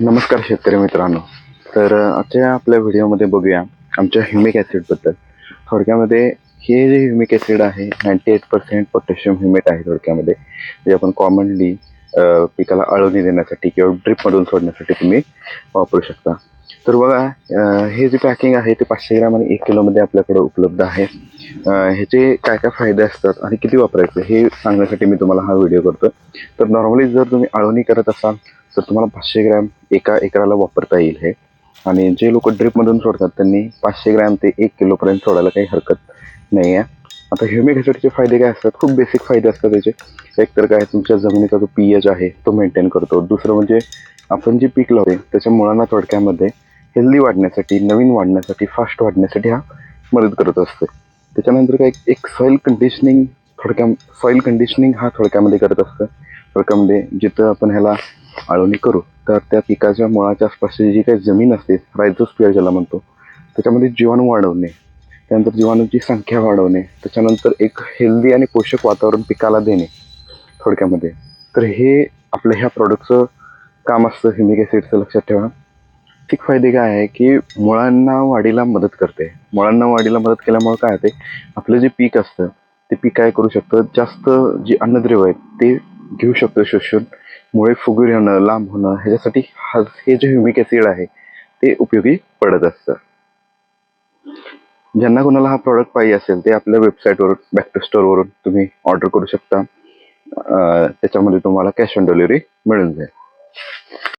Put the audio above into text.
नमस्कार शेतकरी मित्रांनो. तर आजच्या आपल्या व्हिडिओमध्ये बघूया आमच्या ह्युमिक ॲसिडबद्दल थोडक्यामध्ये हे जे ह्युमिक ॲसिड आहे ninety eight percent potassium humate आहे थोडक्यामध्ये. जे आपण कॉमनली पिकाला अळवणी देण्यासाठी किंवा ड्रिपमधून सोडण्यासाठी तुम्ही वापरू शकता. तर बघा हे जे पॅकिंग आहे ते पाचशे ग्रॅम आणि एक किलोमध्ये आपल्याकडे उपलब्ध आहे. ह्याचे काय काय फायदे असतात आणि किती वापरायचं हे सांगण्यासाठी मी तुम्हाला हा व्हिडिओ करतो तर नॉर्मली जर तुम्ही अळवणी करत असाल तर तुम्हाला पाचशे ग्रॅम एका एकराला वापरता येईल हे. आणि जे लोक ड्रिपमधून सोडतात त्यांनी पाचशे ग्रॅम ते एक किलोपर्यंत सोडायला काही हरकत नाही आहे आता ह्युमिक ॲसिडचे फायदे काय असतात? खूप बेसिक फायदे असतात त्याचे. एक तर काय तुमच्या जमिनीचा जो पी एच आहे तो मेंटेन करतो. दुसरं म्हणजे आपण जे पीक लावते त्याच्या मुळांना थोडक्यामध्ये हेल्दी वाढण्यासाठी नवीन वाढण्यासाठी फास्ट वाढण्यासाठी हा मदत करत असते. त्याच्यानंतर काय एक सॉईल कंडिशनिंग थोडक्या सॉईल कंडिशनिंग हा थोडक्यामध्ये करत असतं. थोडक्यामध्ये जिथं आपण ह्याला आळवणी करू. तर त्या पिकाच्या मुळाच्या आसपासची जी काही जमीन असते रायजोस्पियर ज्याला म्हणतो त्याच्यामध्ये जीवाणू वाढवणे त्यानंतर जीवाणूची संख्या वाढवणे त्याच्यानंतर एक हेल्दी आणि पोषक वातावरण पिकाला देणे थोडक्यामध्ये. तर हे आपल्या ह्या प्रॉडक्टचं काम असतं हिमिक ॲसिडचं लक्षात ठेवा. ठीक फायदे काय आहे की मुळांना वाढीला मदत करते. मुळांना वाढीला मदत केल्यामुळे काय होते? आपलं जे पीक असतं ते पीक काय करू शकतं? जास्त जे अन्नद्रव्य आहेत ते घेऊ शकतं शोषून. मुळे फुगीर होणं लांब होणं ह्याच्यासाठी हा हे जे ह्युमिक ॲसिड आहे ते उपयोगी पडत असतं. ज्यांना कोणाला हा प्रॉडक्ट पाहिजे असेल ते आपल्या वेबसाईटवरून बॅक टू स्टोअरवरून तुम्ही ऑर्डर करू शकता. त्याच्यामध्ये तुम्हाला कॅश ऑन डिलिव्हरी मिळून जाईल.